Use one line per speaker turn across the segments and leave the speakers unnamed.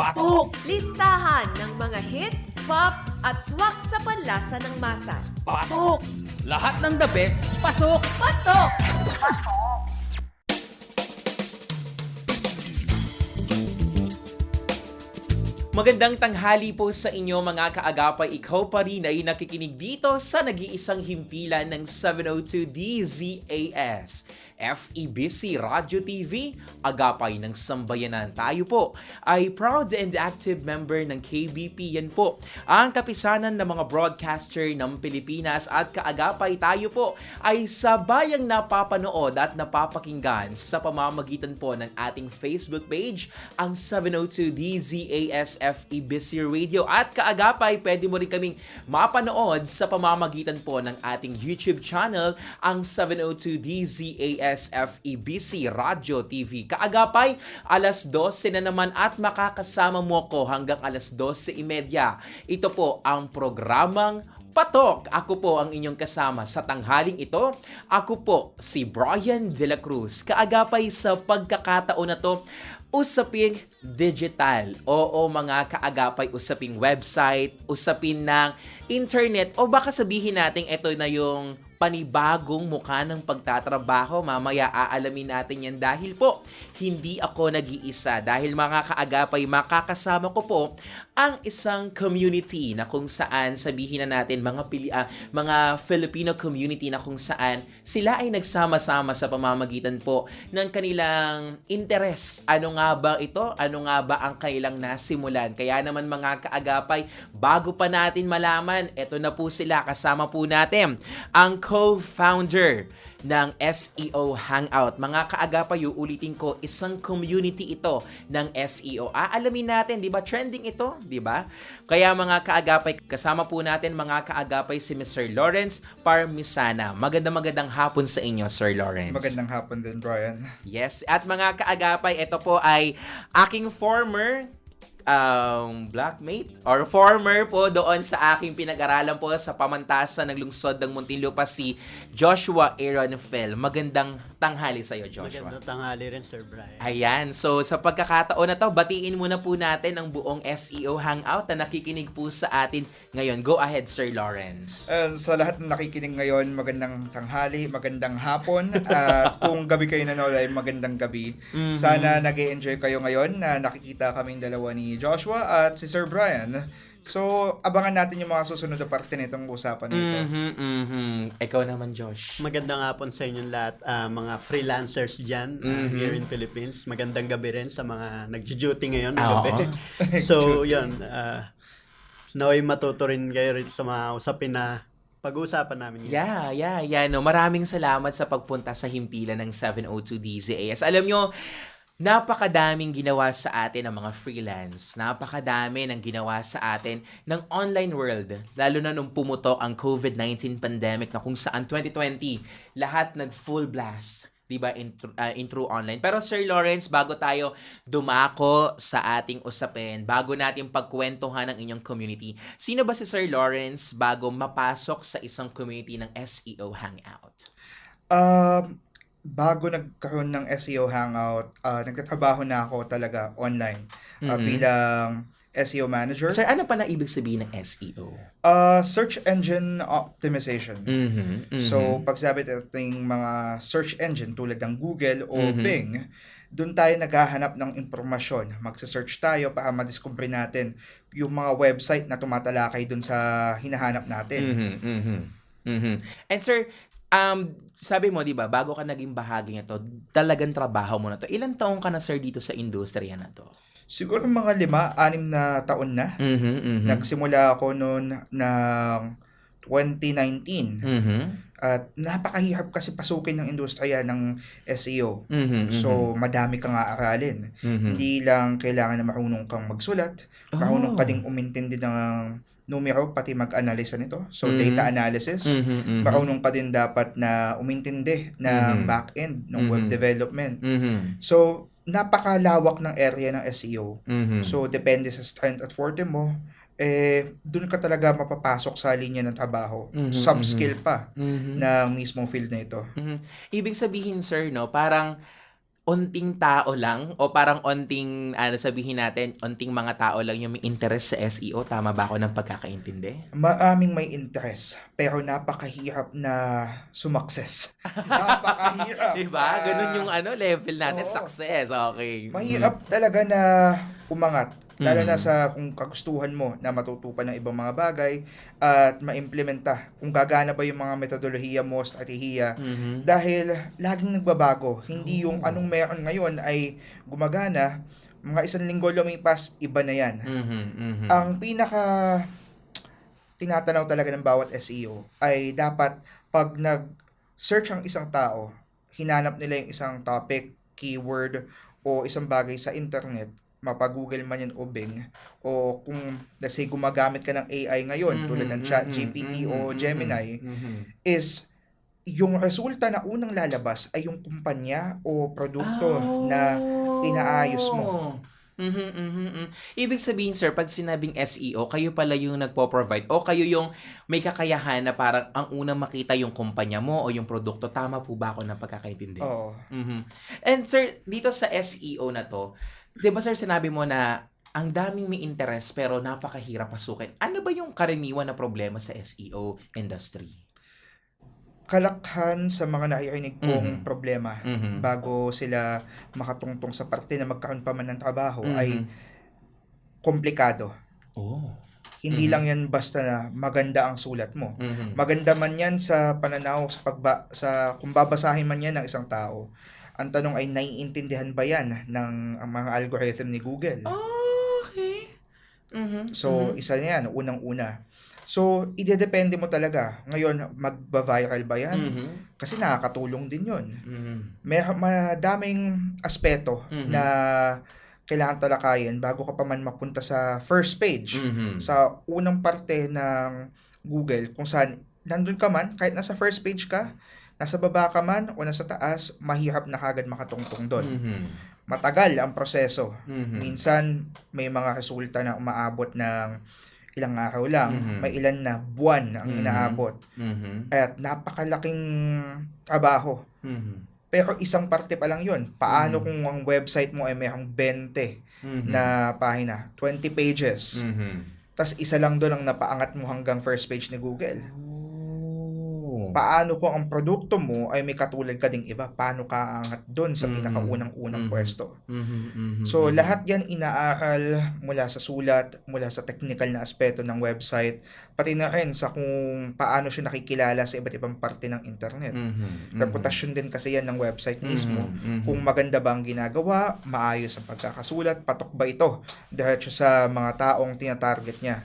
Patok!
Listahan ng mga hit, pop, at swak sa panlasa ng masa.
Patok! Lahat ng the best, pasok!
Patok!
Magandang tanghali po sa inyo mga kaagapay. Ikaw pa rin ay nakikinig dito sa nag-iisang himpilan ng 702 DZAS. FEBC Radio TV, agapay ng sambayanan. Tayo po ay proud and active member ng KBP. Yan po ang kapisanan ng mga broadcaster ng Pilipinas at kaagapay tayo po ay sabayang napapanood at napapakinggan sa pamamagitan po ng ating Facebook page, ang 702 DZAS FEBC Radio at kaagapay pwede mo rin kaming mapanood sa pamamagitan po ng ating YouTube channel, ang 702 DZAS FEBC Radio TV. Kaagapay, alas 12 na naman at makakasama mo ko hanggang alas 12.30. Ito po ang programang Patok! Ako po ang inyong kasama sa tanghaling ito. Ako po si Brian De La Cruz. Kaagapay sa pagkakataon na to, usaping digital. Oo, mga kaagapay, usaping website, usapin ng internet, o baka sabihin natin ito na yung panibagong mukha ng pagtatrabaho. Mamaya aalamin natin yan dahil po, hindi ako nag-iisa. Dahil mga kaagapay, makakasama ko po ang isang community na kung saan sabihin na natin mga pili ah, mga Filipino community na kung saan sila ay nagsama-sama sa pamamagitan po ng kanilang interes. Ano nga ba ito? Ano nga ba ang kailang nasimulan? Kaya naman mga kaagapay, bago pa natin malaman, eto na po sila kasama po natin ang co-founder ng SEO Hangout. Mga kaagapay, ulitin ko, isang community ito ng SEO. Aalamin natin, di ba? Trending ito, di ba? Kaya mga kaagapay, kasama po natin mga kaagapay si Mr. Lawrence Parmisana. Magandang magandang hapon sa inyo, Sir Lawrence.
Magandang hapon din, Brian.
Yes, at mga kaagapay, ito po ay aking former um, blackmate or former po doon sa aking pinag-aralan po sa pamantasan ng lungsod ng Muntinlupa si Joshua Aaron Fell. Magandang tanghali sa iyo, Joshua.
Magandang tanghali rin, Sir Brian.
Ayan, so sa pagkakataon na to, batiin muna po natin ang buong SEO Hangout na nakikinig po sa atin ngayon. Go ahead, Sir Lawrence.
And sa lahat ng nakikinig ngayon, magandang tanghali, magandang hapon. At kung gabi kayo nanonood ay magandang gabi.
Mhm.
Sana nag enjoy kayo ngayon na nakikita kaming dalawa ni Joshua at si Sir Brian. So, abangan natin yung mga susunod na parte nitong usapan nito.
Mhm, mhm. Ikaw naman, Josh.
Magandang hapon sa inyong lahat, ah, mga freelancers dyan ah,
Mhm.
here in Philippines. Magandang gabi rin sa mga nag-duty ngayon.
Ah,
gabi. so, yun. Uh, naway matuto rin kayo rin sa mga usapin na pag-uusapan namin ngayon.
Yeah, yeah, yeah. No, maraming salamat sa pagpunta sa himpilan ng 702 DZAS. Alam nyo, napakadaming ginawa sa atin ng mga freelance. Napakadami ng ginawa sa atin ng online world. Lalo na nung pumutok ang COVID-19 pandemic na kung saan 2020, lahat nag full blast. 'di ba in, uh, in true online. Pero Sir Lawrence, bago tayo dumako sa ating usapin, bago natin pagkwentuhan ng inyong community, sino ba si Sir Lawrence bago mapasok sa isang community ng SEO Hangout?
Um, bago nagkaroon ng SEO Hangout, ah, nagtatrabaho na ako talaga online ah,
Mhm.
bilang SEO manager.
Sir, ano pa na ibig sabihin ng SEO?
Ah, search engine optimization.
Mhm. mhm.
So, pag sabi natin mga search engine tulad ng Google o
Mhm.
Bing, doon tayo naghahanap ng impormasyon. Magsa-search tayo para madiscover natin yung mga website na tumatalakay doon sa hinahanap natin.
Mhm, mhm, mhm. And sir, um, sabi mo, di ba, bago ka naging bahagi nito, talagang trabaho mo na to. Ilan taong ka na, sir, dito sa industriya na to?
Siguro mga lima, anim na taon na.
Mhm, mhm.
Nagsimula ako noon ng 2019.
Mhm,
At napakahirap kasi pasukin ng industriya ng SEO.
mhm, mhm.
So, madami kang aaralin.
Mhm.
Hindi lang kailangan na marunong kang magsulat, marunong ka
Oh.
ding umintindi ng numero, pati mag-analisa nito. So,
Mhm.
data analysis.
Mhm, mhm.
Marunong ka din dapat na umintindi ng
Mhm.
back-end, ng web
Mhm.
development.
Mhm,
So, napakalawak ng area ng SEO.
mhm.
So, depende sa strength at forte mo, eh, doon ka talaga mapapasok sa linya ng trabaho.
Mhm,
Sub-skill pa
Mhm.
ng mismong field na ito.
Mhm. Ibig sabihin, sir, no, parang onting tao lang o parang onting ano sabihin natin, onting mga tao lang yung may interest sa SEO, tama ba ako ng pagkakaintindi?
Maraming may interest, pero napakahirap na sumakses. napakahirap.
Diba? Ganun yung ano level natin
oo.
success. Okay.
Mahirap talaga na umangat. Lalo na
Mhm.
sa kung kagustuhan mo na matutupan ng ibang mga bagay at maimplementa. Kung gagana ba yung mga metodolohiya mo, strategiya.
Mhm.
Dahil laging nagbabago. Hindi
Oh.
yung anong meron ngayon ay gumagana. Mga isang linggo lumipas, iba na yan.
Mhm. Mhm.
Ang pinaka tinatanaw talaga ng bawat SEO ay dapat pag nag-search ang isang tao, hinanap nila yung isang topic, keyword, o isang bagay sa internet, mapa-Google man yan o Bing, o kung let's say gumagamit ka ng AI ngayon, tulad ng chat,
mhm,
GPT
mhm,
o
mhm,
Gemini,
mhm.
is yung resulta na unang lalabas ay yung kumpanya o produkto na inaayos mo.
Mhm, mhm, mhm. Ibig sabihin, sir, pag sinabing SEO, kayo pala yung nagpo-provide o kayo yung may kakayahan na parang ang unang makita yung kumpanya mo o yung produkto. Tama po ba ako ng pagkakaintindi?
Oo.
Mhm. And sir, dito sa SEO na to, 'di ba sir sinabi mo na ang daming may interest pero napakahirap pasukin. Ano ba yung karaniwan na problema sa SEO industry?
Kalakhan sa mga naiinig kong
Mhm.
problema
Mhm.
bago sila makatungtong sa parte na magkaroon pa man ng trabaho
Mhm.
ay komplikado.
Oh.
Hindi
Mhm.
lang yan basta na maganda ang sulat mo.
Mhm.
Maganda man yan sa pananaw sa pagba sa kung babasahin man yan ng isang tao. Ang tanong ay naiintindihan ba yan ng ang mga algorithm ni Google?
Okay. Mhm.
So,
Mhm.
isa na yan, unang-una. So, idedepende mo talaga. Ngayon, magba-viral ba yan?
Mhm.
Kasi nakakatulong din yun.
Mhm.
May madaming aspeto
Mhm.
na kailangan talakayin bago ka pa man mapunta sa first page.
Mhm.
Sa unang parte ng Google, kung saan nandun ka man, kahit nasa first page ka, nasa baba ka man o nasa taas, mahirap na kagad makatungtong doon.
Mhm.
Matagal ang proseso.
Mhm.
Minsan, may mga resulta na umaabot ng ilang araw lang.
Mhm.
May ilan na buwan ang
Mhm.
inaabot.
Mhm.
At napakalaking trabaho.
Mhm.
Pero isang parte pa lang yun. Paano
Mhm.
kung ang website mo ay mayroong 20
Mhm.
na pahina, 20 pages.
Mhm.
Tapos isa lang doon ang napaangat mo hanggang first page ni Google. Paano kung ang produkto mo ay may katulad ka ding iba? Paano ka aangat doon sa
Mhm.
pinakaunang-unang
Mhm.
pwesto?
Mhm. Mhm.
So,
Mhm.
lahat yan inaaral mula sa sulat, mula sa technical na aspeto ng website, pati na rin sa kung paano siya nakikilala sa iba't ibang parte ng internet.
Mhm. Mhm.
Reputasyon din kasi yan ng website mismo.
Mhm. Mhm.
Kung maganda ba ang ginagawa, maayos ang pagkakasulat, patok ba ito diretso sa mga taong tinatarget niya.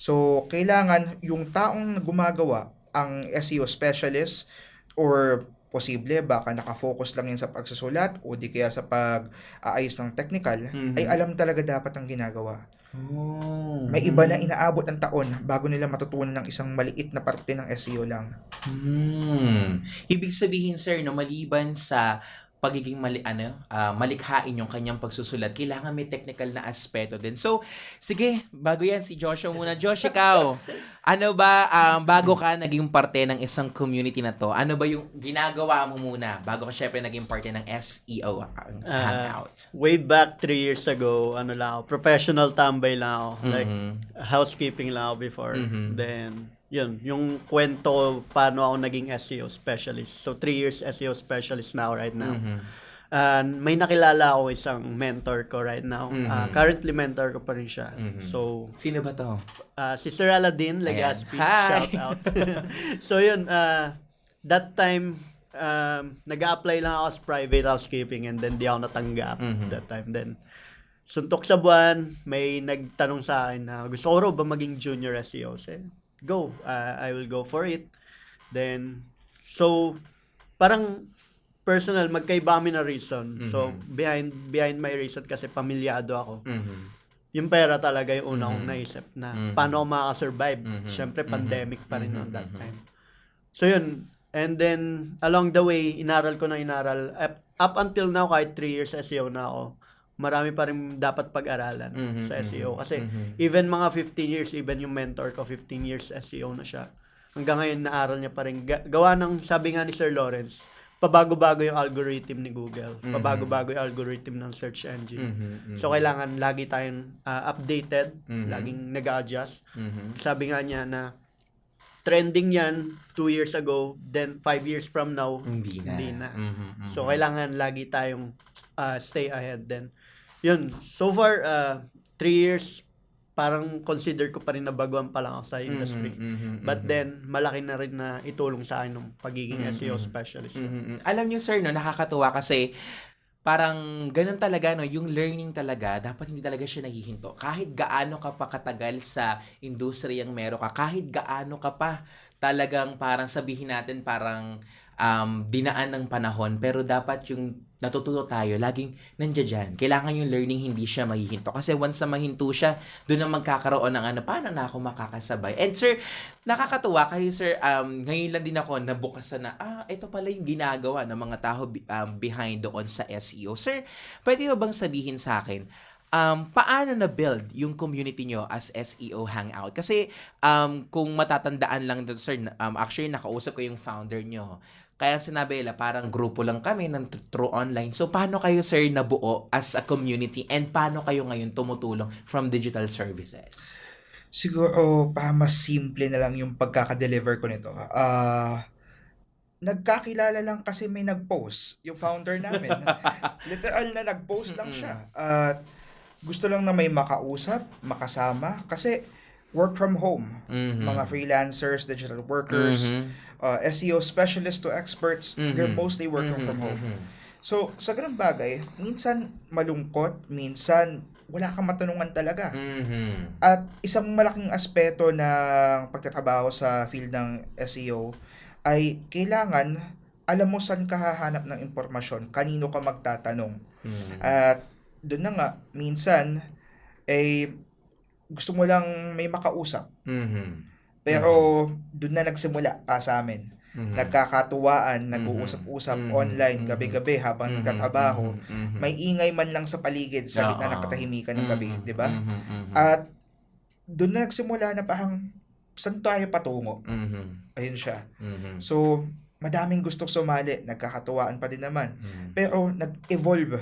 So, kailangan yung taong gumagawa, ang SEO specialist or posible baka nakafocus lang yan sa pagsusulat o di kaya sa pag-aayos ng technical,
Mhm.
ay alam talaga dapat ang ginagawa.
Oh.
May iba na inaabot ng taon bago nila matutunan ng isang maliit na parte ng SEO lang.
Hmm. Ibig sabihin sir, no, maliban sa pagiging mali, ano, ah, malikhain yung kanyang pagsusulat, kailangan may technical na aspeto din. So, sige, bago yan, si Joshua muna. Josh, ikaw, ano ba, um, bago ka naging parte ng isang community na to, ano ba yung ginagawa mo muna bago ka syempre naging parte ng SEO ang hangout?
Way back three years ago, ano lang ako, professional tambay lang ako. Like,
Mhm.
housekeeping lang ako before.
Mhm.
Then, yun, yung kwento paano ako naging SEO specialist. So, three years SEO specialist now right now.
Mhm.
And may nakilala ako isang mentor ko right now. Ah, currently mentor ko pa rin siya.
Mhm.
So,
Sino ba to?
ah, si Sir Aladdin Legaspi,
Hi!
shout out. so yun, ah, that time, um, nag-apply lang ako as private housekeeping and then di ako natanggap
Mhm.
that time. Then, suntok sa buwan, may nagtanong sa akin na gusto ko raw ba maging junior SEO? Say, go, ah, I will go for it. Then, so, parang personal, magkaiba kami na reason. So,
Mhm.
behind behind my reason kasi pamilyado ako.
Mhm.
Yung pera talaga yung una kong
Mhm.
naisip na
Mhm.
paano ako makaka-survive.
Mhm.
Siyempre,
Mhm.
pandemic pa rin
Mhm.
noon that
Mhm.
time. So, yun. And then, along the way, inaral ko na inaral. Up, up until now, kahit 3 years SEO na ako, marami pa rin dapat pag-aralan
Mhm.
sa SEO. Kasi,
Mhm.
even mga 15 years, even yung mentor ko, 15 years SEO na siya. Hanggang ngayon, naaral niya pa rin. Ga- gawa ng, sabi nga ni Sir Lawrence, pabago-bago yung algorithm ni Google.
Mhm.
Pabago-bago yung algorithm ng search engine.
Mhm, mhm.
So, kailangan lagi tayong ah, updated,
Mhm.
laging nag-adjust.
Mhm.
Sabi nga niya na trending yan two years ago, then five years from now,
Hindi na.
Hindi na.
Mhm, mhm.
So, kailangan lagi tayong ah, stay ahead then. Yun, so far, ah, three years, parang consider ko pa rin na baguhan pa lang ako sa industry.
Mhm, mhm,
But
mhm.
then, malaki na rin na itulong sa akin ng pagiging
Mhm.
SEO specialist.
Mhm. Alam niyo sir, no, nakakatuwa kasi parang ganun talaga, no, yung learning talaga, dapat hindi talaga siya nahihinto. Kahit gaano ka pa katagal sa industriyang meron ka, kahit gaano ka pa talagang parang sabihin natin parang um, dinaan ng panahon, pero dapat yung natututo tayo, laging nandiyan. Kailangan yung learning hindi siya mahihinto. Kasi once na mahinto siya, doon na magkakaroon ng ano, paano na ako makakasabay? And sir, nakakatuwa kayo sir, um, ngayon lang din ako nabukasan na, ah, ito pala yung ginagawa ng mga tao um, behind doon sa SEO. Sir, pwede mo bang sabihin sa akin, um, paano na-build yung community nyo as SEO Hangout? Kasi um, kung matatandaan lang doon sir, na- um, actually nakausap ko yung founder nyo. Kaya sinabi nila, parang grupo lang kami ng through online. So, paano kayo, sir, nabuo as a community? And paano kayo ngayon tumutulong from digital services?
Siguro, pa mas simple na lang yung pagkaka-deliver ko nito. Ah, nagkakilala lang kasi may nag-post, yung founder namin. Literal na nag-post lang siya. At gusto lang na may makausap, makasama, kasi work from home.
Mhm.
Mga freelancers, digital workers,
Mhm.
Uh, SEO specialists to experts, they're
Mhm.
mostly working
Mhm,
from home.
mhm.
So, sa ganung bagay, minsan malungkot, minsan wala kang matanungan talaga.
Mhm.
At isang malaking aspeto ng pagtatrabaho sa field ng SEO ay kailangan alam mo saan ka hahanap ng impormasyon, kanino ka magtatanong.
Mhm.
At doon na nga, minsan, eh, gusto mo lang may makausap.
Mhm.
Pero doon na nagsimula ah, sa amin.
Mhm.
Nagkakatuwaan,
Mhm.
nag-uusap-usap
Mhm.
online,
Mhm.
gabi-gabi habang
Mhm.
nagtatrabaho.
Mhm. Mhm.
May ingay man lang sa paligid sa gitna ng katahimikan ng gabi,
Mhm.
di ba?
Mhm. Mhm.
At doon na nagsimula na parang saan tayo patungo?
Mhm.
Ayun siya.
Mhm.
So, madaming gustong sumali, nagkakatuwaan pa din naman.
Mhm.
Pero nag-evolve,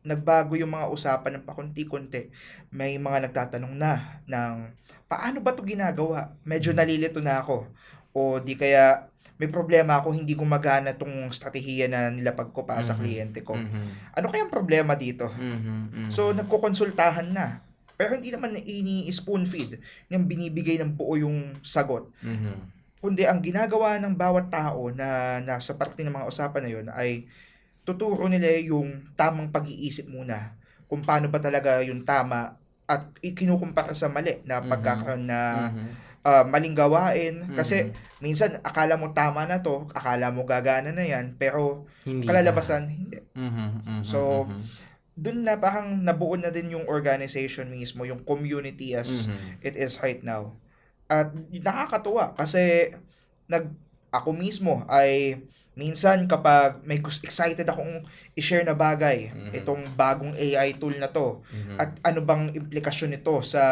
nagbago yung mga usapan ng pakunti-kunti. May mga nagtatanong na ng paano ba to ginagawa? Medyo nalilito na ako. O di kaya may problema ako, hindi gumagana tong strategiya na nilapag ko para sa
Mhm.
kliyente ko.
Mhm.
Ano kayang problema dito?
Mhm. Mhm.
So, nagkukonsultahan na. Pero hindi naman ini-spoon feed ng binibigay ng buo yung sagot.
Mhm.
Kundi ang ginagawa ng bawat tao na nasa parte ng mga usapan na yun ay tuturo nila yung tamang pag-iisip muna kung paano ba talaga yung tama at ikinukumpara sa mali na
Mhm.
pagkakaroon na
Mhm.
ah, maling gawain. Kasi
Mhm.
minsan akala mo tama na to, akala mo gagana na yan, pero
Hindi
kalalabasan hindi.
na. Mhm. Mhm.
So,
Mhm.
Doon na parang nabuo na din yung organization mismo, yung community as
Mhm.
it is right now. At nakakatuwa kasi nag ako mismo ay minsan kapag may gusto excited akong i-share na bagay,
Mhm.
itong bagong AI tool na to,
Mhm.
at ano bang implikasyon nito sa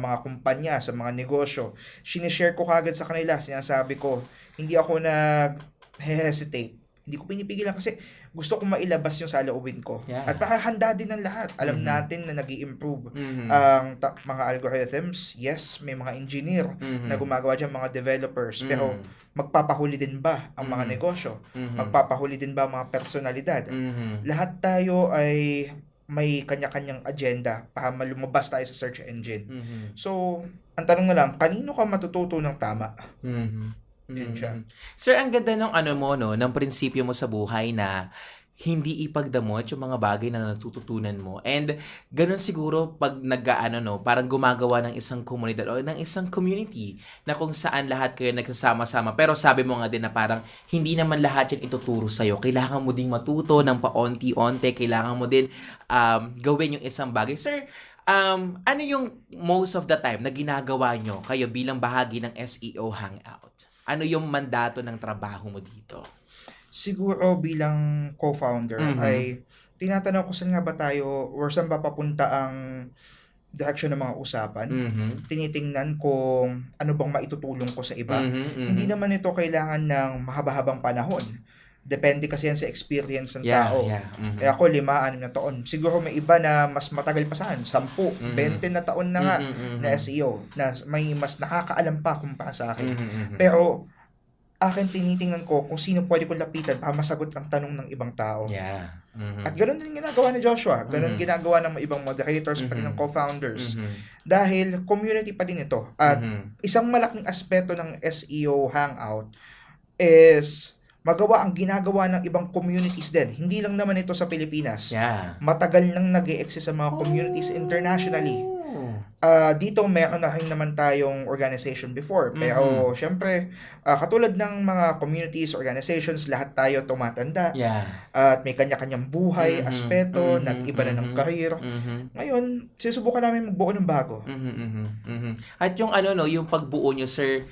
mga kumpanya, sa mga negosyo, sinishare ko kagad sa kanila, sinasabi ko, hindi ako nag-hesitate. Hindi ko pinipigilan kasi gusto ko mailabas yung saloobin ko.
Yeah.
At para handa din ng lahat. Alam
Mhm.
natin na nag improve
Mhm.
ang ta- mga algorithms. Yes, may mga engineer
Mhm.
na gumagawa dyan, mga developers. Pero
Mhm.
magpapahuli din ba ang mga
Mhm.
negosyo?
Mhm.
Magpapahuli din ba ang mga personalidad?
Mhm.
Lahat tayo ay may kanya-kanyang agenda para lumabas tayo sa search engine.
Mhm.
So, ang tanong na lang, kanino ka matututo ng tama?
Mhm.
Yun siya.
Mhm. Sir, ang ganda ng ano mo, no, ng prinsipyo mo sa buhay na hindi ipagdamot yung mga bagay na natututunan mo. And ganun siguro pag nag-ano, no, parang gumagawa ng isang komunidad o ng isang community na kung saan lahat kayo nagsasama-sama. Pero sabi mo nga din na parang hindi naman lahat yan ituturo sa'yo. Kailangan mo ding matuto ng paonti-onti. Kailangan mo din um, gawin yung isang bagay. Sir, um, ano yung most of the time na ginagawa nyo kayo bilang bahagi ng SEO Hangout? Ano yung mandato ng trabaho mo dito?
Siguro bilang co-founder
Mhm.
ay tinatanong ko saan nga ba tayo or saan ba papunta ang direction ng mga usapan.
Mhm.
Tinitingnan kung ano bang maitutulong ko sa iba.
Mhm, mhm.
Hindi naman ito kailangan ng mahaba-habang panahon. Depende kasi yan sa experience ng
Yeah,
tao.
yeah. mhm.
Kaya ako, lima, anim na taon. Siguro may iba na mas matagal pa saan, sampu,
Mhm.
20 na taon na nga
Mhm, mhm.
na SEO, na may mas nakakaalam pa kumpara sa akin.
Mhm, mhm.
Pero, akin tinitingnan ko kung sino pwede kong lapitan para masagot ang tanong ng ibang tao.
Yeah. Mhm.
At ganoon din ginagawa ni Joshua. Ganoon
Mhm.
ginagawa ng ibang moderators, pati
Mhm.
ng co-founders.
Mhm.
Dahil community pa din ito. At
Mhm.
isang malaking aspeto ng SEO Hangout is magawa ang ginagawa ng ibang communities din. Hindi lang naman ito sa Pilipinas.
Yeah.
Matagal nang nag exist sa mga communities internationally.
Oh.
Ah, dito meron na rin naman tayong organization before. Pero syempre, ah, katulad ng mga communities, organizations, lahat tayo tumatanda.
Yeah.
At may kanya-kanyang buhay,
Mhm,
aspeto,
mhm,
nag-iba na ng career.
Mhm.
Ngayon, sinusubukan namin magbuo ng bago.
Mhm, mhm, mhm. At yung ano no, yung pagbuo nyo, sir,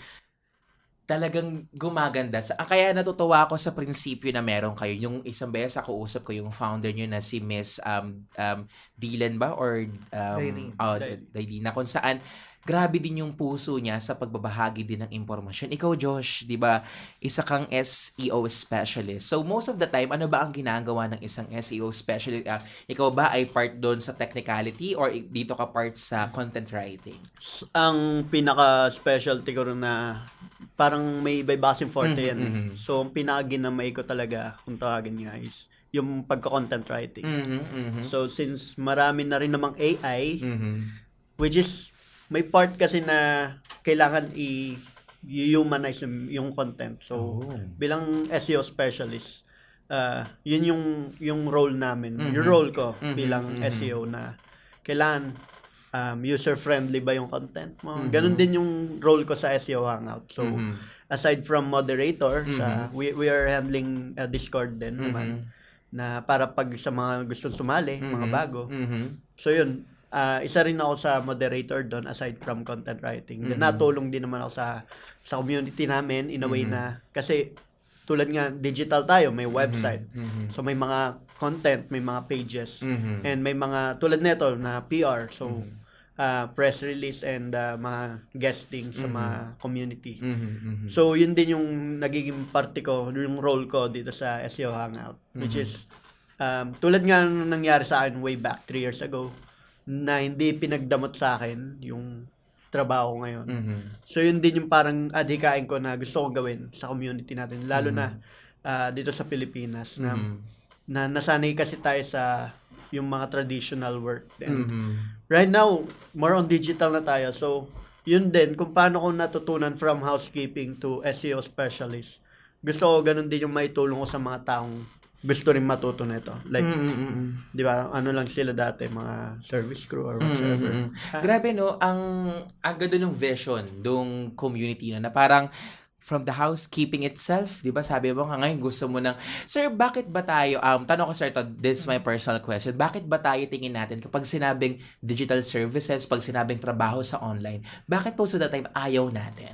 talagang gumaganda. Sa, ah, kaya natutuwa ako sa prinsipyo na meron kayo. Yung isang beses ako usap ko yung founder nyo na si Miss um, um, Dylan ba? Or um,
Dailene.
oh,
Dailene.
Dailene. Na kung saan grabe din yung puso niya sa pagbabahagi din ng impormasyon. Ikaw, Josh, di ba, isa kang SEO specialist. So, most of the time, ano ba ang ginagawa ng isang SEO specialist? Ah, ikaw ba ay part doon sa technicality or dito ka part sa content writing?
Ang pinaka-specialty ko na parang may iba basing forte
Mhm,
yan. eh.
mhm.
So, ang pinaka-ginamay ko talaga, kung tawagin nga is, yung pagka-content writing.
Mhm, mhm.
So, since marami na rin namang AI,
Mhm.
which is, may part kasi na kailangan i- i-humanize yung, content. So,
Oh.
bilang SEO specialist, ah yun yung yung role namin,
Mhm.
yung role ko
Mhm,
bilang
mhm.
SEO na kailangan um, user-friendly ba yung content mo.
Mhm.
Ganon din yung role ko sa SEO Hangout. So,
Mhm.
aside from moderator, sa,
Mhm.
we, we are handling uh, Discord din naman
Mhm.
na para pag sa mga gustong sumali, mga
Mhm.
bago.
Mhm.
So yun, ah, isa rin ako sa moderator doon aside from content writing.
Mhm.
Natulong din naman ako sa sa community namin in a way
Mhm.
na kasi tulad nga digital tayo, may website.
Mhm.
So may mga content, may mga pages
Mhm.
and may mga tulad nito na PR. So
Mhm.
ah, press release and ah, mga guesting sa
Mhm.
mga community.
Mhm. Mhm.
So, yun din yung nagiging parte ko, yung role ko dito sa SEO Hangout. Which
Mhm.
is, um, tulad nga nangyari sa akin way back 3 years ago, na hindi pinagdamot sa akin yung trabaho ngayon.
Mhm.
So, yun din yung parang adhikain ko na gusto kong gawin sa community natin. Lalo
Mhm.
na ah, dito sa Pilipinas na,
Mhm.
na nasanay kasi tayo sa yung mga traditional work. And
Mhm.
right now, more on digital na tayo. So, yun din, kung paano ko natutunan from housekeeping to SEO specialist. Gusto ko ganun din yung maitulong ko sa mga taong gusto rin matuto nito. Like,
Mhm. Mhm.
di ba, ano lang sila dati, mga service crew or whatever.
mm, mm.
Ah,
Grabe no, ang ang ganda ng vision ng community na, na parang from the housekeeping itself, 'di ba? Sabi mo nga ngayon gusto mo ng Sir, bakit ba tayo um tanong ko sir to, this is my personal question. Bakit ba tayo tingin natin kapag sinabing digital services, pag sinabing trabaho sa online, bakit po sa that time ayaw natin?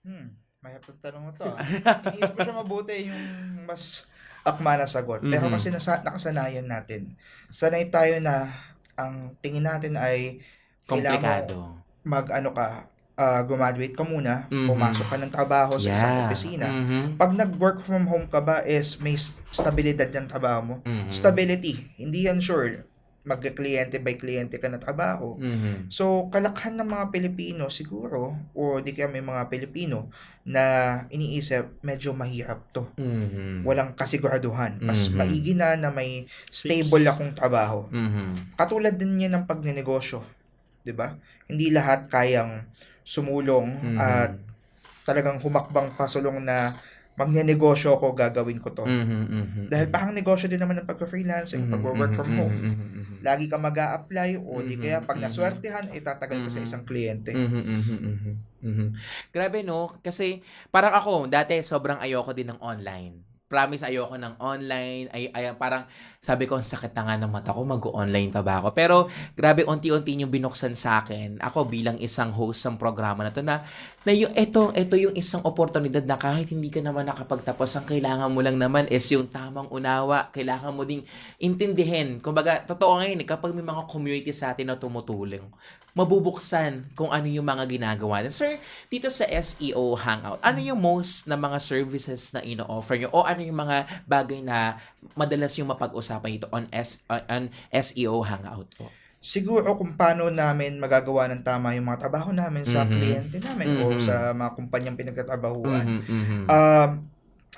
Hmm, mahirap ang tanong mo to. ah. Iniisip ko siya mabuti yung mas akma na sagot. Pero
Mhm.
kasi nasa, nakasanayan natin. Sanay tayo na ang tingin natin ay
Komplikado.
mag ano ka, ah, graduate ka muna,
Mhm.
pumasok ka ng trabaho sa isang
Yeah.
opisina.
Mhm.
Pag nag-work from home ka ba is may stabilidad ng trabaho mo.
Mhm.
Stability. Hindi yan sure. Mag-kliyente by kliyente ka na trabaho.
Mhm.
So, kalakhan ng mga Pilipino siguro, o di kaya may mga Pilipino na iniisip, medyo mahirap to.
Mhm.
Walang kasiguraduhan. Mas
Mhm.
maigi na na may stable akong trabaho.
Mhm.
Katulad din yan ng pagnenegosyo. 'di ba? Hindi lahat kayang sumulong
Mhm.
at talagang humakbang pasulong na magnenegosyo ko, gagawin ko to.
Mhm. Mhm.
Dahil parang negosyo din naman ng pag-freelance,
Mhm.
pag-work from
Mhm.
home.
Mhm. Mhm.
Lagi ka mag apply o di
Mhm,
kaya pag
mhm.
naswertehan, itatagal ka sa isang kliyente.
Mhm, mhm, mhm, mhm. Grabe no, kasi parang ako, dati sobrang ayoko din ng online. Promise ayoko ng online. Ay, ay, parang sabi ko, ang sakit na nga ng mata ko, mag-online pa ba ako? Pero grabe, unti-unti yung binuksan sa akin. Ako bilang isang host ng programa na to na, na yung, eto, eto yung isang oportunidad na kahit hindi ka naman nakapagtapos, ang kailangan mo lang naman is yung tamang unawa. Kailangan mo ding intindihin. Kumbaga, totoo ngayon, eh, kapag may mga community sa atin na tumutulong, mabubuksan kung ano yung mga ginagawa. And sir, dito sa SEO Hangout, ano yung most na mga services na ino-offer nyo? O ano yung mga bagay na madalas yung mapag-usapan ito on, S, on SEO Hangout po?
siguro kung paano namin magagawa ng tama yung mga trabaho namin sa
Mhm.
kliyente namin o
Mhm.
sa mga kumpanyang pinagtatrabahuan.
Mhm, mhm.
Um,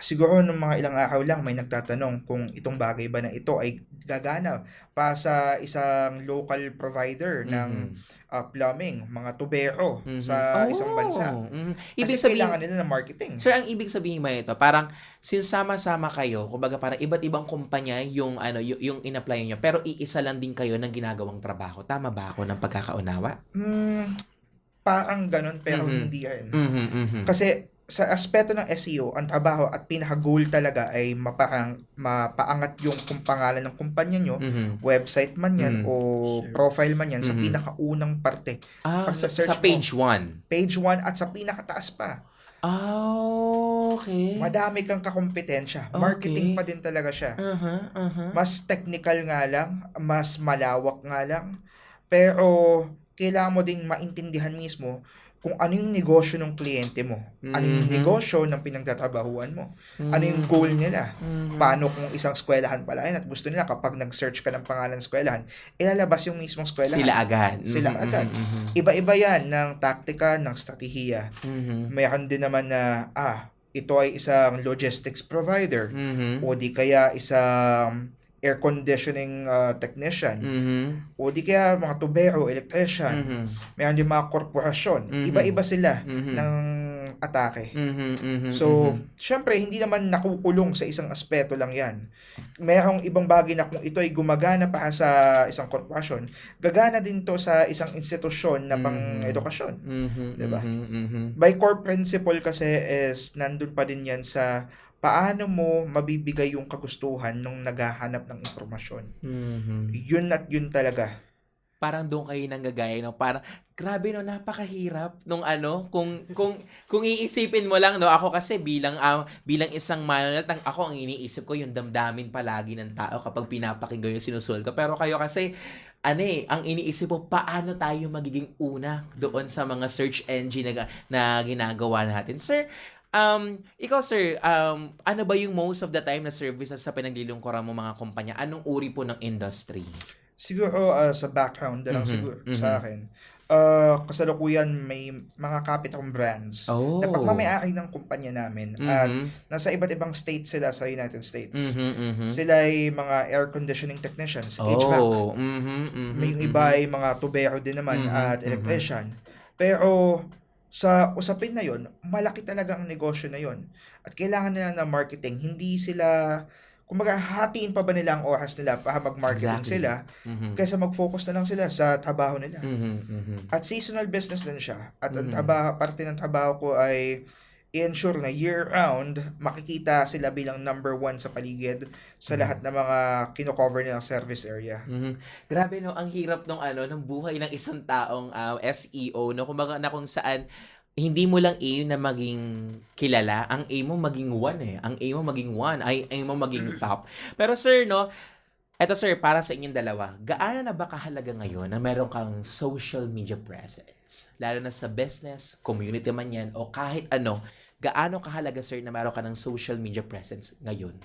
siguro nung mga ilang araw lang may nagtatanong kung itong bagay ba na ito ay gagana pa sa isang local provider ng
Mhm.
uh, plumbing, mga tubero
Mhm.
sa
Oh,
isang bansa.
mhm.
Kasi
Ibig sabihin,
kailangan nila ng marketing.
Sir, ang ibig sabihin ba ito, parang sinsama-sama kayo, kumbaga parang iba't ibang kumpanya yung ano yung, yung in-apply nyo, pero iisa lang din kayo ng ginagawang trabaho. Tama ba ako ng pagkakaunawa?
Hmm, parang ganun pero
Mhm.
hindi yan.
Mhm, mhm.
Kasi sa aspeto ng SEO, ang trabaho at pinaka-goal talaga ay maparang, mapaangat yung kung pangalan ng kumpanya nyo,
Mhm.
website man yan
Mhm.
o
Sure.
profile man yan sa
Mhm.
pinakaunang parte.
Ah,
Pag
sa,
sa search
sa page 1.
Page 1 at sa pinakataas pa.
Ah, okay.
Madami kang kakompetensya.
Okay.
Marketing pa din talaga siya.
Uh-huh, uh-huh.
Mas technical nga lang, mas malawak nga lang, pero kailangan mo din maintindihan mismo kung ano yung negosyo ng kliyente mo. Ano yung
Mhm.
negosyo ng pinagtatrabahuan mo. Ano yung goal nila.
Mhm.
Paano kung isang eskwelahan pala yan at gusto nila kapag nag-search ka ng pangalan ng eskwelahan, ilalabas yung mismong eskwelahan.
Sila agad.
Sila
Mhm,
agad.
mhm, mhm.
Iba-iba yan ng taktika, ng strategiya.
Mhm.
Mayroon din naman na, ah, ito ay isang logistics provider
Mhm.
o di kaya isang air conditioning uh, technician
Mhm.
o di kaya mga tubero, electrician.
Mhm.
Mayroon din mga korporasyon.
Mhm.
Iba-iba sila
Mhm.
ng atake.
Mhm, mhm,
So,
mhm.
syempre, hindi naman nakukulong sa isang aspeto lang yan. Merong ibang bagay na kung ito ay gumagana pa sa isang korporasyon, gagana din to sa isang institusyon na pang-edukasyon.
Mhm,
Diba?
mhm, mhm.
By core principle kasi is nandun pa din yan sa paano mo mabibigay yung kagustuhan nung naghahanap ng impormasyon.
Mhm.
Yun at yun talaga.
parang doon kayo nanggagaya no parang grabe no napakahirap nung ano kung kung kung iisipin mo lang no ako kasi bilang ah, bilang isang manual ang ako ang iniisip ko yung damdamin palagi ng tao kapag pinapakinggan yung sinusulat ko pero kayo kasi ano eh, ang iniisip mo, paano tayo magiging una doon sa mga search engine na, na ginagawa natin. Sir, um, ikaw sir, um, ano ba yung most of the time na services sa pinaglilingkuran mo mga kumpanya? Anong uri po ng industry?
Siguro uh, sa background na lang
Mhm,
siguro
mhm.
sa akin. Uh, kasalukuyan may mga kapit akong brands
Oh.
na pagmamayari ng kumpanya namin at
Mhm.
nasa iba't ibang states sila sa United States.
Mhm, mhm.
Sila ay mga air conditioning technicians, HVAC.
Oh, mhm, mhm,
May yung
mhm.
iba ay mga tubero din naman
Mhm,
at
mhm.
electrician. Pero sa usapin na yon, malaki talaga ang negosyo na yon. At kailangan nila ng marketing. Hindi sila, kumbaga hatiin pa ba nila ang oras nila para mag-marketing
Exactly.
sila
Mhm.
kaysa mag-focus na lang sila sa trabaho nila.
Mhm, mhm.
At seasonal business din siya. At ang
Mhm.
trabaho, parte ng trabaho ko ay i-ensure na year-round makikita sila bilang number one sa paligid sa
Mhm.
lahat ng mga kino-cover nilang service area.
Mhm. Grabe no, ang hirap nung ano, ng buhay ng isang taong ah, SEO no, kumbaga na kung saan hindi mo lang aim na maging kilala, ang aim mo maging one eh. Ang aim mo maging one, ay aim mo maging top. Pero sir no, eto sir, para sa inyong dalawa, gaano na ba kahalaga ngayon na meron kang social media presence? Lalo na sa business, community man yan, o kahit ano, gaano kahalaga sir na meron ka ng social media presence ngayon?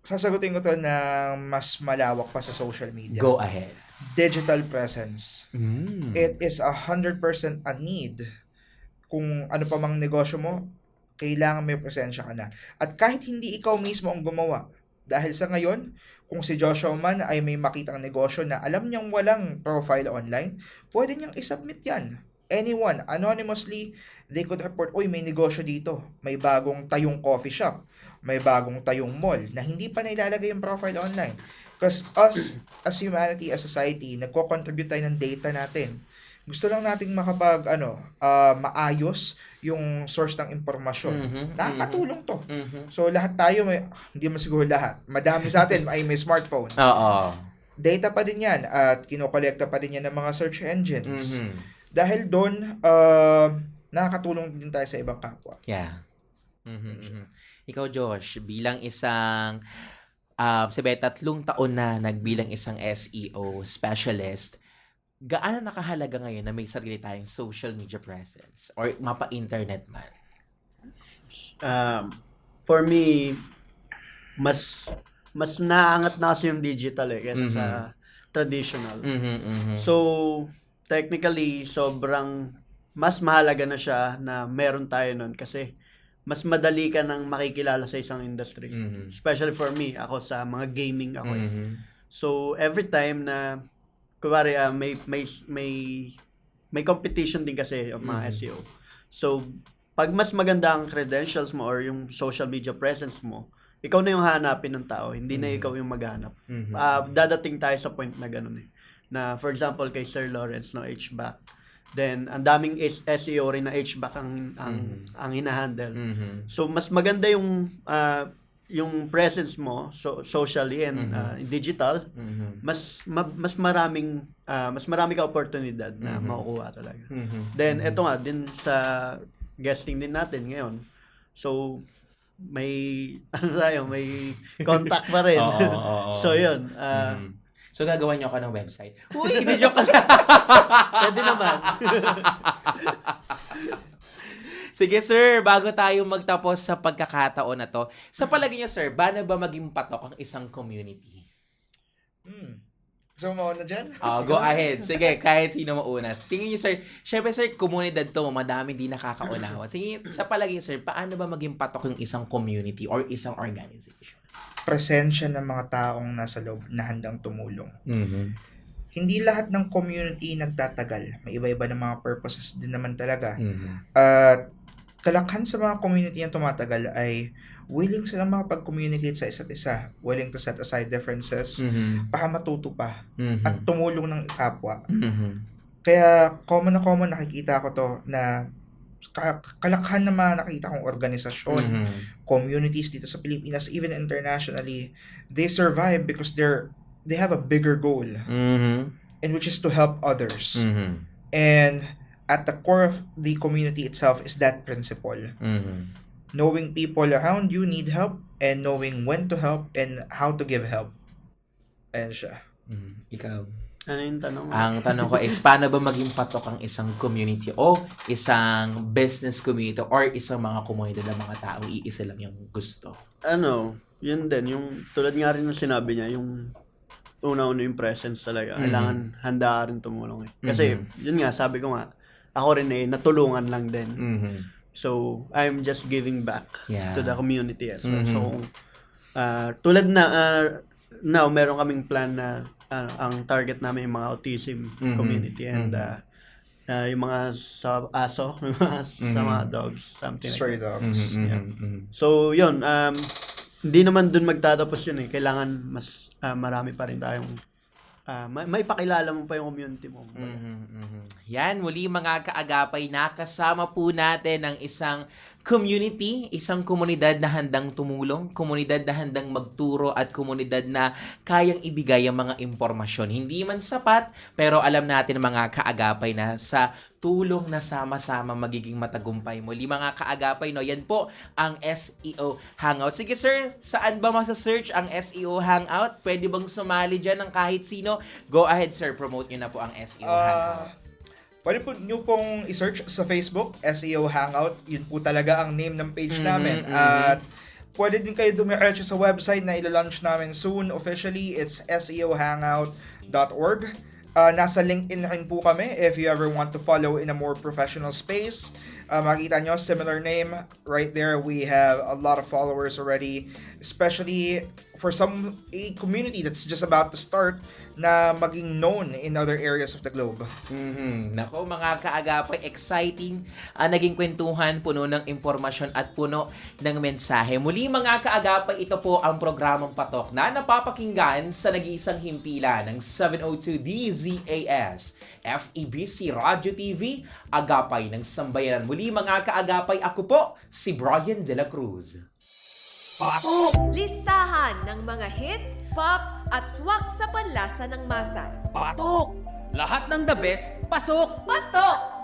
Sasagutin ko to na mas malawak pa sa social media.
Go ahead.
Digital presence.
Mm.
It is a 100% a need. Kung ano pa mang negosyo mo, kailangan may presensya ka na. At kahit hindi ikaw mismo ang gumawa, dahil sa ngayon, kung si Joshua man ay may makitang negosyo na alam niyang walang profile online, pwede niyang isubmit yan. Anyone, anonymously, they could report, uy, may negosyo dito. May bagong tayong coffee shop. May bagong tayong mall na hindi pa nailalagay yung profile online. Because us, as humanity, as society, nagko-contribute tayo ng data natin. Gusto lang nating makapag, ano, ah, maayos yung source ng impormasyon.
Mhm,
Nakakatulong to.
Mhm.
So lahat tayo may hindi mo siguro lahat. Madami sa atin ay may smartphone.
Oo.
Data pa din 'yan at kinokolekta pa din 'yan ng mga search engines.
Mhm.
Dahil doon uh, nakakatulong din tayo sa ibang kapwa.
Yeah. Mhm, mhm. Ikaw, Josh, bilang isang um, sabi, tatlong taon na nagbilang isang SEO specialist, gaano nakahalaga ngayon na may sarili tayong social media presence or mapa-internet man?
Um, for me, mas mas naangat na kasi yung digital eh kaysa
Mhm.
sa traditional.
Mhm, mhm.
So, technically, sobrang mas mahalaga na siya na meron tayo nun kasi mas madali ka nang makikilala sa isang industry.
Mhm.
Especially for me, ako sa mga gaming ako eh.
Mhm.
So, every time na kunwari ah, may may may may competition din kasi yung mga
Mhm.
SEO. So, pag mas maganda ang credentials mo or yung social media presence mo, ikaw na yung hanapin ng tao, hindi na
Mhm.
ikaw yung maghanap.
Mhm.
Ah, dadating tayo sa point na ganun eh. Na for example kay Sir Lawrence no HBAC. Then ang daming SEO rin na HBAC ang ang
Mhm.
ang hinahandle.
Mhm.
So mas maganda yung ah, yung presence mo so, socially and
Mhm.
ah, digital,
Mhm.
mas ma- mas maraming ah, mas marami ka oportunidad na
Mhm.
makukuha talaga.
Mhm.
Then
Mhm.
eto nga din sa guesting din natin ngayon. So may ano tayo, may contact pa rin.
Oo, oo, oo.
so yun, ah,
Mhm. So, gagawa niyo ako ng website. Uy, hindi joke lang.
pwede naman.
Sige, sir. Bago tayo magtapos sa pagkakataon na to, sa palagi niyo, sir, paano ba maging patok ang isang community?
Hmm. So, mauna dyan?
Ah, go ahead. Sige, kahit sino mauna. Tingin niyo, sir, syempre, sir, komunidad to, madami din nakakaunawa. Sige, sa palagi niyo, sir, paano ba maging patok yung isang community or isang organization?
Presensya ng mga taong nasa loob na handang tumulong.
Mm-hmm.
Hindi lahat ng community nagtatagal. May iba-iba ng mga purposes din naman talaga.
Mm-hmm.
At kalakhan sa mga community na tumatagal ay willing silang makapag-communicate sa isa't isa. Willing to set aside differences
Mm-hmm.
para matuto pa
Mm-hmm.
at tumulong ng kapwa.
Mm-hmm.
Kaya common na common nakikita ko to na ka- kalakhan na mga nakita kong organisasyon,
Mm-hmm.
communities dito sa Pilipinas, even internationally, they survive because they're they have a bigger goal
Mm-hmm.
and which is to help others.
Mm-hmm.
And at the core of the community itself is that principle.
Mm-hmm.
Knowing people around you need help and knowing when to help and how to give help. Ayan siya.
Mm-hmm. Ikaw.
ano yung tanong? mo?
Ang tanong ko is, paano ba maging patok ang isang community o isang business community or isang mga komunidad ng mga tao, iisa lang yung gusto?
ano, yun din, yung tulad nga rin ng sinabi niya, yung una-una yung presence talaga.
Mhm.
Kailangan handa ka rin tumulong eh. Kasi, yun nga, sabi ko nga, ako rin eh, natulungan lang din.
Mm-hmm.
So, I'm just giving back
Yeah.
to the community as well. So,
Mhm.
kung, ah, tulad na, ah, now, meron kaming plan na ah, ang target namin yung mga autism
Mhm.
community and
Mhm.
ah, ah, yung mga sa aso, yung mga sa
Mhm.
mga dogs, something like
Stray
that.
dogs.
Mm-hmm.
Yeah.
Mm-hmm.
So, yun, um, hindi naman dun magtatapos yun eh. Kailangan mas ah, marami pa rin tayong ah, may, may pakilala mo pa yung community mo.
Mhm, mhm. Yan, muli mga kaagapay, nakasama po natin ang isang community, isang komunidad na handang tumulong, komunidad na handang magturo at komunidad na kayang ibigay ang mga impormasyon. Hindi man sapat, pero alam natin mga kaagapay na sa tulong na sama-sama magiging matagumpay. Muli mga kaagapay, no, yan po ang SEO Hangout. Sige sir, saan ba masa-search ang SEO Hangout? Pwede bang sumali dyan ng kahit sino? Go ahead sir, promote nyo na po ang SEO Hangout.
Ah, pwede po nyo pong i-search sa Facebook, SEO Hangout. Yun po talaga ang name ng page
Mhm,
namin.
mhm.
At pwede din kayo dumiretso sa website na ila-launch namin soon. Officially, it's seohangout.org. Uh, nasa LinkedIn rin po kami if you ever want to follow in a more professional space. Uh, makita nyo, similar name. Right there, we have a lot of followers already. Especially for some a community that's just about to start na maging known in other areas of the globe.
Mhm. Nako mga kaagapay, exciting ah, naging kwentuhan, puno ng impormasyon at puno ng mensahe. Muli mga kaagapay, ito po ang programang Patok na napapakinggan sa nag-iisang himpila ng 702 DZAS, FEBC Radio TV, Agapay ng Sambayanan. Muli mga kaagapay, ako po si Brian De La Cruz.
Patok!
Listahan ng mga hit, pop, at swak sa panlasa ng masa.
Patok! Lahat ng the best, pasok!
Patok!